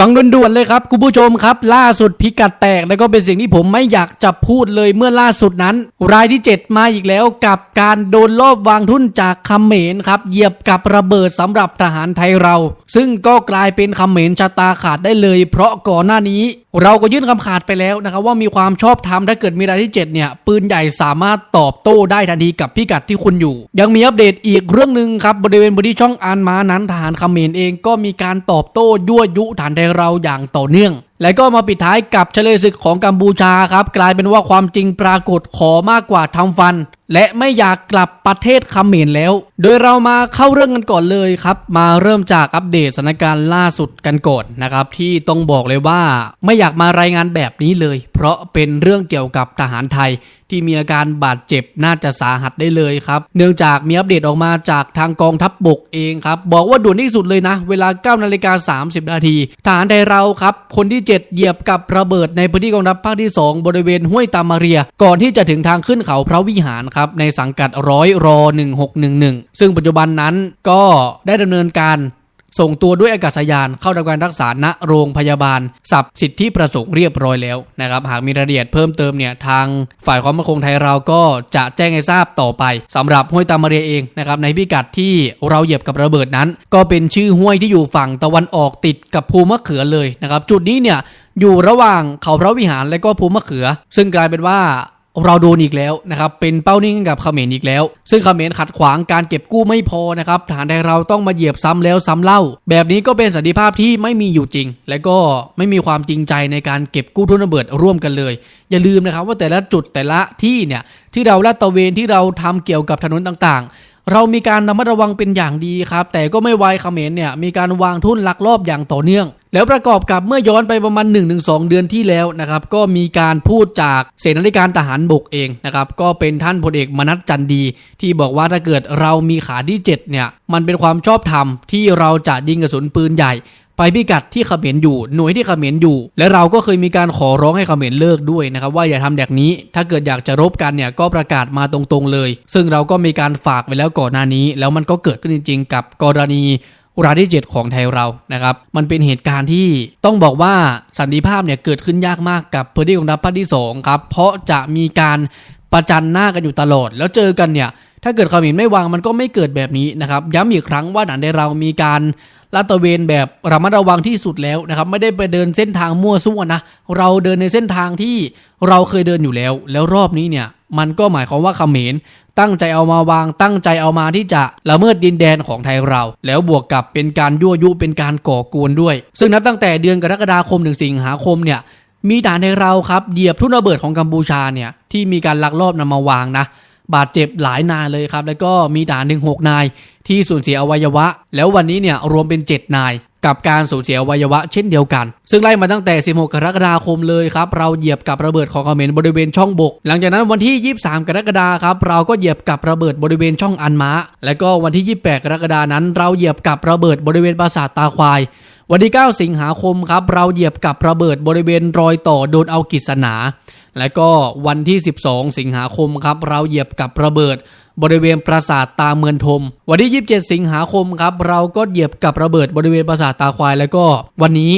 ฟังด่วนๆเลยครับคุณผู้ชมครับ ล่าสุดพิกัดแตกแล้วก็เป็นสิ่งที่ผมไม่อยากจะพูดเลยเมื่อล่าสุดนั้น รายที่ 7 มาอีกแล้วกับการโดนลอบวางทุ่นจากคำเขมรครับเหยียบกับระเบิดสำหรับทหารไทยเรา ซึ่งก็กลายเป็นคำเขมรชะตาขาดได้เลย เพราะก่อนหน้านี้ เราก็ยื่นคำขาดไปแล้วนะครับว่ามีความชอบธรรมถ้าเกิดมีรายที่ 7 เนี่ยปืนใหญ่สามารถตอบโต้ได้ทันทีกับพิกัดที่คุณอยู่ ยังมีอัปเดตอีกเรื่องหนึ่งครับบริเวณบริช่องอานมานั้นทหารเขมรเองก็มีการตอบโต้ยั่วยุฐานไทยเราอย่างต่อเนื่องและก็มาปิดท้ายกับเฉลยศึกของกัมพูชาครับ กลายเป็นว่าความจริงปรากฏขอมากกว่าทำฟัน และไม่อยากกลับประเทศเขมรแล้ว โดยเรามาเข้าเรื่องกันก่อนเลยครับ มาเริ่มจากอัปเดตสถานการณ์ล่าสุดกันก่อนนะครับ ที่ต้องบอกเลยว่าไม่อยากมารายงานแบบนี้เลย เพราะเป็นเรื่องเกี่ยวกับทหารไทย ที่มีอาการบาดเจ็บน่าจะสาหัสได้เลยครับ เนื่องจากมีอัปเดตออกมาจากทางกองทัพบบกเองครับบอกว่าด่วนที่สุดเลยนะ เวลา9นาฬิกา30นาทีทหารไทยเราครับคนที่7 เหยียบกับระเบิดในพื้นที่กองทัพภาคที่ 2 บริเวณห้วยตามาเรีย ก่อนที่จะถึงทางขึ้นเขาพระวิหารครับในสังกัดร้อยรอ1611 ซึ่งปัจจุบันนั้นก็ได้ดำเนินการ ส่งตัวด้วยอากาศยานเข้าทำการรักษาณโรงพยาบาลสับสิทธิประสงค์เรียบร้อยแล้วนะครับ หากมีรายละเอียดเพิ่มเติมเนี่ยทางฝ่ายความมั่นคงไทยเราก็จะแจ้งให้ทราบต่อไปสำหรับห้วยตามาเรียเองนะครับในพิกัดที่เราเหยียบกับระเบิดนั้น ก็เป็นชื่อห้วยที่อยู่ฝั่งตะวันออกติดกับภูมะเขือเลยนะครับ จุดนี้เนี่ยอยู่ระหว่างเขาพระวิหารและก็ภูมะเขือ ซึ่งกลายเป็นว่า เราโดนอีกแล้วนะครับเป็นเป้านิ่งกับเขมรอีกแล้ว ซึ่งเขมรขัดขวางการเก็บกู้ไม่พอนะครับฐานใดเราต้องมาเหยียบซ้ำแล้วซ้ำเล่า แบบนี้ก็เป็นสันติภาพที่ไม่มีอยู่จริง และก็ไม่มีความจริงใจในการเก็บกู้ทุนระเบิดร่วมกันเลย อย่าลืมนะครับว่าแต่ละจุดแต่ละที่เนี่ยที่เราลาดตระเวนที่เราทำเกี่ยวกับถนนต่างๆ เรามีการระมัดระวังเป็นอย่างดีครับ แต่ก็ไม่ไวเขมรเนี่ยมีการวางทุนลักลอบอย่างต่อเนื่อง แล้วประกอบกับเมื่อย้อนไปประมาณ 1-2 เดือนที่แล้วนะครับ ก็มีการพูดจากเสนาธิการทหารบกเองนะครับ ก็เป็นท่านพลเอกมนัสจันดี ที่บอกว่าถ้าเกิดเรามีขาที่ 7 เนี่ย มันเป็นความชอบธรรมที่เราจะยิงกระสุนปืนใหญ่ ไปพิกัดที่เขมรอยู่ หน่วยที่เขมรอยู่ และเราก็เคยมีการขอร้องให้เขมรเลิกด้วยนะครับว่าอย่าทำแบบนี้ ถ้าเกิดอยากจะรบกันเนี่ยก็ประกาศมาตรงๆเลย ซึ่งเราก็มีการฝากไว้แล้วก่อนหน้านี้ แล้วมันก็เกิดขึ้นจริง ๆ กับกรณีรายที่ 7 ของไทยเรา นะครับ มันเป็นเหตุการณ์ที่ต้องบอกว่าสันติภาพเนี่ยเกิดขึ้นยากมากกับพื้นที่กองทัพภาคที่ 2 ครับ เพราะจะมีการประจันหน้ากันอยู่ตลอด แล้วเจอกันเนี่ย ถ้าเกิดเขมรไม่วางมันก็ไม่เกิดแบบนี้นะครับ ย้ำอีกครั้งว่าหนันในเรามีการลาดตระเวนแบบระมัดระวังที่สุดแล้วนะครับ ไม่ได้ไปเดินเส้นทางมั่วซั่วนะ เราเดินในเส้นทางที่เราเคยเดินอยู่แล้ว แล้วรอบนี้เนี่ยมันก็หมายความว่าเขมรตั้งใจเอามาวางตั้งใจเอามาที่จะละเมิดดินแดนของไทยเรา แล้วบวกกับเป็นการยั่วยุเป็นการก่อกวนด้วย ซึ่งนับตั้งแต่เดือนกรกฎาคมถึงสิงหาคมเนี่ยมีฐานในเราครับเหยียบทุ่นระเบิดของกัมพูชาเนี่ยที่มีการลักลอบนำมาวางนะ บาดเจ็บหลายนายเลยครับ แล้วก็มีฐานหนึ่งหกนาย ที่สูญเสียอวัยวะ แล้ววันนี้เนี่ยรวมเป็น 7 นาย กับการสูญเสียอวัยวะเช่นเดียวกัน ซึ่งไล่มาตั้งแต่ 16 กรกฎาคมเลยครับ เราเหยียบกับระเบิดของเขมรบริเวณช่องบก หลังจากนั้นวันที่ 23 กรกฎาครับ เราก็เหยียบกับระเบิดบริเวณช่องอันม้าและก็วันที่ 28 กรกฎานั้น เราเหยียบกับระเบิดบริเวณปราสาทตาควายวันที่ 9 สิงหาคมครับ เราเหยียบกับระเบิดบริเวณรอยต่อโดนเอากิษณา และก็วันที่ 12 สิงหาคมครับ เราเหยียบกับระเบิด บริเวณปราสาทตาเมือนทม วันที่ 27 สิงหาคมครับ เราก็เหยียบกับระเบิดบริเวณปราสาทตาควาย แล้วก็วันนี้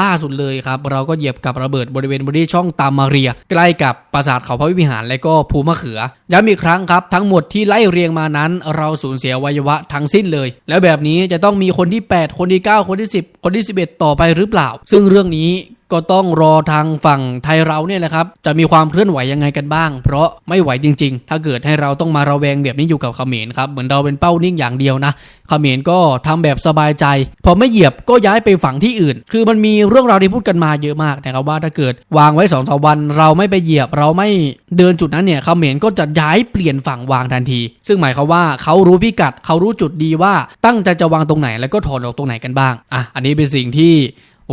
ล่าสุดเลยครับ เราก็เหยียบกับระเบิดบริเวณบริเวณช่องตามมาเรีย ใกล้กับปราสาทเขาพระวิหารและก็ภูมะเขือย้ำอีกครั้งครับทั้งหมดที่ไล่เรียงมานั้น เราสูญเสียวัยวะทั้งสิ้นเลย แล้วแบบนี้จะต้องมีคนที่ 8 คนที่ 9 คนที่ 10 คนที่ 11 ต่อไปหรือเปล่า ซึ่งเรื่องนี้ ก็ต้องรอทางฝั่งไทยเราเนี่ยแหละครับ จะมีความเคลื่อนไหวยังไงกันบ้าง เพราะไม่ไหวจริง ๆ ถ้าเกิดให้เราต้องมาระแวงแบบนี้อยู่กับเขมรครับ เหมือนเราเป็นเป้านิ่งอย่างเดียวนะ เขมรก็ทำแบบสบายใจ พอไม่เหยียบก็ย้ายไปฝั่งที่อื่น คือมันมีเรื่องราวที่พูดกันมาเยอะมากนะครับว่าถ้าเกิดวางไว้สองสามวัน เราไม่ไปเหยียบเราไม่เดินจุดนั้นเนี่ยเขมรก็จะย้ายเปลี่ยนฝั่งวางทันที ซึ่งหมายความว่าเขารู้พิกัดเขารู้จุดดีว่าตั้งใจจะวางตรงไหนแล้วก็ถอนออกตรงไหนกันบ้างอะอันนี้เป็นสิ่งที่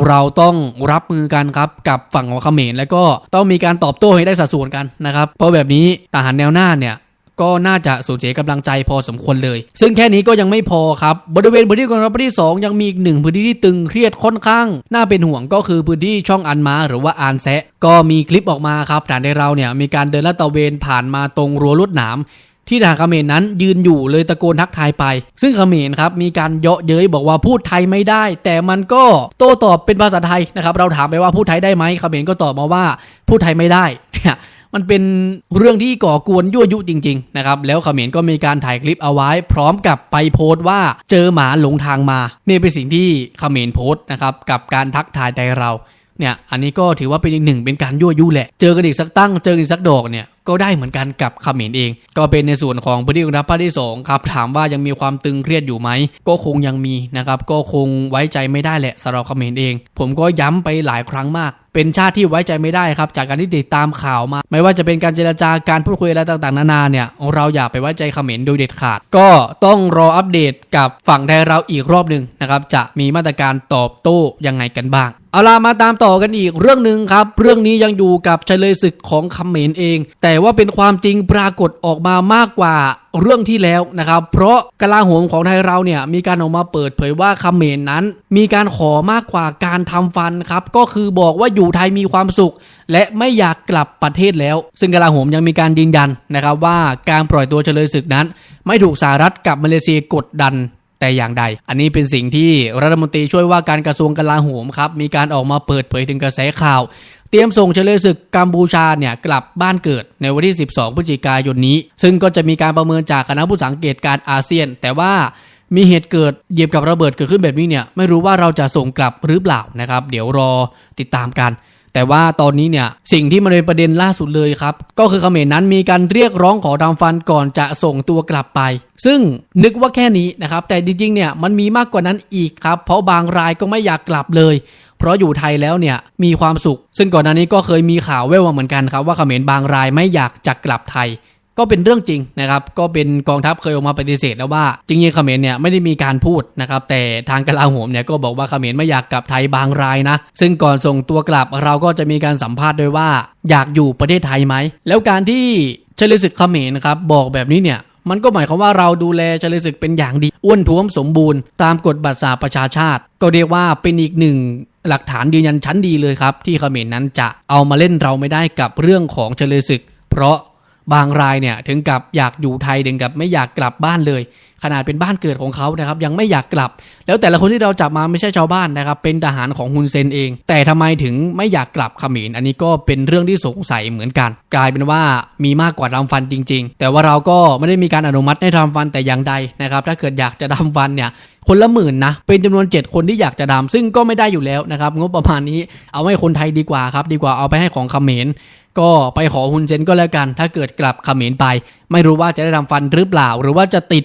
เราต้องรับมือกันครับกับฝั่งของเขมรแล้วก็ต้องมีการตอบโต้ให้ได้สัดส่วนกันนะครับ เพราะแบบนี้ทหารแนวหน้าเนี่ยก็น่าจะสูญเสียกำลังใจพอสมควรเลย ซึ่งแค่นี้ก็ยังไม่พอครับ บริเวณพื้นที่กองทัพที่ 2 ยังมีอีกหนึ่งพื้นที่ที่ตึงเครียดค่อนข้าง น่าเป็นห่วงก็คือพื้นที่ช่องอันมาหรือว่าอานแซะก็มีคลิปออกมาครับฐานในเราเนี่ยมีการเดินลาดตระเวนผ่านมาตรงรั้วลวดหนาม ที่ทหารเขมรนั้นยืนอยู่เลยตะโกนทักทายไป ซึ่งเขมรครับมีการเยาะเย้ยบอกว่าพูดไทยไม่ได้ แต่มันก็โต้ตอบเป็นภาษาไทยนะครับ เราถามไปว่าพูดไทยได้ไหมเขมรก็ตอบมาว่าพูดไทยไม่ได้เนี่ยมันเป็นเรื่องที่ก่อกวนยั่วยุจริงๆนะครับแล้วเขมรก็มีการถ่ายคลิปเอาไว้ พร้อมกับไปโพสต์ว่าเจอหมาหลงทางมา นี่เป็นสิ่งที่เขมรโพสต์นะครับกับการทักทายใจเรา เนี่ยอันนี้ก็ถือว่าเป็นอีกหนึ่งเป็นการยั่วยุแหละ เจอกันอีกสักตั้งเจอกันอีกสักดอกเนี่ยก็ได้เหมือนกันกับเขมรเอง ก็เป็นในส่วนของพื้นที่ของทัพภาคที่สองครับถามว่ายังมีความตึงเครียดอยู่ไหม ก็คงยังมีนะครับก็คงไว้ใจไม่ได้แหละสำหรับเขมรเอง ผมก็ย้ำไปหลายครั้งมาก เป็นชาติที่ไว้ใจไม่ได้ครับ จากการที่ติดตามข่าวมา ไม่ว่าจะเป็นการเจรจาการพูดคุยอะไรต่างๆ นานาเนี่ยเราอย่าไปไว้ใจเขมรโดยเด็ดขาด ก็ต้องรออัปเดตกับฝั่งไทยเราอีกรอบหนึ่งนะครับจะมีมาตรการตอบโต้ยังไงกันบ้างเอาล่ะมาตามต่อกันอีกเรื่องหนึ่งครับ เรื่องนี้ยังอยู่กับเฉลยศึกของเขมรเอง แต่ว่าเป็นความจริงปรากฏออกมามากกว่าเรื่องที่แล้วนะครับ เพราะกลาโหมของไทยเราเนี่ยมีการออกมาเปิดเผยว่าคเขมรนั้น มีการขอมากกว่าการทำฟันครับ ก็คือบอกว่าอยู่ไทยมีความสุข และไม่อยากกลับประเทศแล้ว ซึ่งกลาโหมยังมีการยืนยันนะครับว่าการปล่อยตัวเฉลยศึกนั้น ไม่ถูกสหรัฐกับมาเลเซียกดดัน แต่อย่างใด อันนี้เป็นสิ่งที่รัฐมนตรีช่วยว่าการกระทรวงกลาโหมครับมีการออกมาเปิดเผยถึงกระแสข่าว เตรียมส่งเฉลยศึกกัมพูชาเนี่ยกลับบ้านเกิดในวันที่ 12 พฤศจิกายนนี้ ซึ่งก็จะมีการประเมินจากคณะผู้สังเกตการอาเซียน แต่ว่ามีเหตุเกิดเหยียบกับระเบิดเกิดขึ้นแบบนี้เนี่ยไม่รู้ว่าเราจะส่งกลับหรือเปล่านะครับ เดี๋ยวรอติดตามกัน แต่ว่าตอนนี้เนี่ยสิ่งที่มันเป็นประเด็นล่าสุดเลยครับ ก็คือเขมรนั้นมีการเรียกร้องขอทำฟันก่อนจะส่งตัวกลับไป ซึ่งนึกว่าแค่นี้นะครับ แต่จริงๆเนี่ยมันมีมากกว่านั้นอีกครับ เพราะบางรายก็ไม่อยากกลับเลย เพราะอยู่ไทยแล้วเนี่ยมีความสุข ซึ่งก่อนหน้านี้ก็เคยมีข่าวแว่วมาเหมือนกันครับว่าเขมรบางรายไม่อยากจะกลับไทย ก็เป็นเรื่องจริงนะครับ ก็เป็นกองทัพเคยออกมาปฏิเสธแล้วว่า จริงๆเขมรเนี่ยไม่ได้มีการพูดนะครับ แต่ทางกลาโหมเนี่ยก็บอกว่าเขมรไม่อยากกลับไทยบางรายนะ ซึ่งก่อนส่งตัวกลับเราก็จะมีการสัมภาษณ์ด้วยว่า อยากอยู่ประเทศไทยไหม แล้วการที่เฉลยศึกเขมรนะครับบอกแบบนี้เนี่ยมันก็หมายความว่าเราดูแลเฉลยศึกเป็นอย่างดี อ้วนท้วมสมบูรณ์ ตามกฎบัตรสหประชาชาติ ก็เรียกว่าเป็นอีกหนึ่งหลักฐานยืนยันชั้นดีเลยครับ ที่เขมรนั้นจะเอามาเล่นเราไม่ได้กับเรื่องของเฉลยศึก เพราะ บางรายเนี่ยถึงกับอยากอยู่ไทยถึงกับไม่อยากกลับบ้านเลย ขนาดเป็นบ้านเกิดของเขานะครับยังไม่อยากกลับ แล้วแต่ละคนที่เราจับมาไม่ใช่ชาวบ้านนะครับเป็นทหารของฮุนเซนเอง แต่ทำไมถึงไม่อยากกลับเขมรอันนี้ก็เป็นเรื่องที่สงสัยเหมือนกัน กลายเป็นว่ามีมากกว่าทำฟันจริง ๆ แต่ว่าเราก็ไม่ได้มีการอนุมัติให้ทำฟันแต่อย่างใดนะครับถ้าเกิดอยากจะทำฟันเนี่ยคนละหมื่นนะ เป็นจำนวน 7 คนที่อยากจะทำซึ่งก็ไม่ได้อยู่แล้วนะครับ งบประมาณนี้เอาให้คนไทยดีกว่าครับ ดีกว่าเอาไปให้ของเขมรก็ไปขอฮุนเซนก็แล้วกัน ถ้าเกิดกลับเขมรไป ไม่รู้ว่าจะได้ทำฟันหรือเปล่า หรือว่าจะติด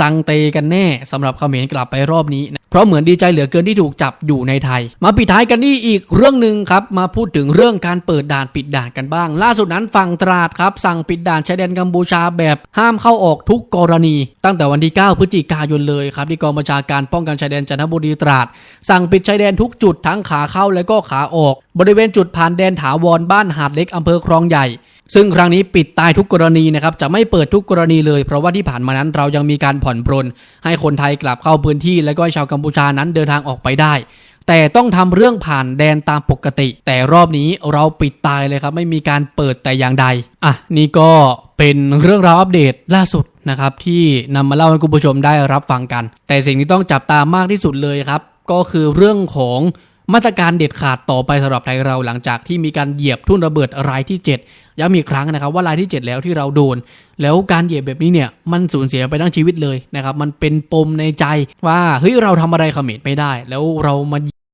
สังเตกันแน่สำหรับเขมรกลับไปรอบนี้นะเพราะเหมือนดีใจเหลือเกินที่ถูกจับอยู่ในไทย มาปิดท้ายกันนี่อีกเรื่องหนึ่งครับ มาพูดถึงเรื่องการเปิดด่านปิดด่านกันบ้าง ล่าสุดนั้นฝั่งตราดครับ สั่งปิดด่านชายแดนกัมพูชาแบบห้ามเข้าออกทุกกรณี ตั้งแต่วันที่ 9 พฤศจิกายนเลยครับที่กองบัญชาการป้องกันชายแดนจันทบุรีตราด สั่งปิดชายแดนทุกจุดทั้งขาเข้าและก็ขาออก บริเวณจุดผ่านแดนถาวรบ้านหาดเล็กอำเภอคลองใหญ่ ซึ่งครั้งนี้ปิดตายทุกกรณีนะครับจะไม่เปิดทุกกรณีเลย เพราะว่าที่ผ่านมานั้นเรายังมีการผ่อนปรน ให้คนไทยกลับเข้าพื้นที่ และก็ชาวกัมพูชานั้นเดินทางออกไปได้ แต่ต้องทำเรื่องผ่านแดนตามปกติ แต่รอบนี้เราปิดตายเลยครับ ไม่มีการเปิดแต่อย่างใดอะนี่ก็เป็นเรื่องราวอัปเดตล่าสุดนะครับที่นำมาเล่าให้คุณผู้ชมได้รับฟังกัน แต่สิ่งที่ต้องจับตามากที่สุดเลยครับ ก็คือเรื่องของ มาตรการเด็ดขาดต่อไปสำหรับไทยเราหลังจากที่มีการเหยียบทุ่นระเบิดรายที่ 7 ย้ำอีกครั้งนะครับว่ารายที่ 7 แล้วที่เราโดน แล้วการเหยียบแบบนี้เนี่ยมันสูญเสียไปทั้งชีวิตเลยนะครับมันเป็นปมในใจว่าเฮ้ยเราทำอะไรเขมรไม่ได้ แล้วเรามา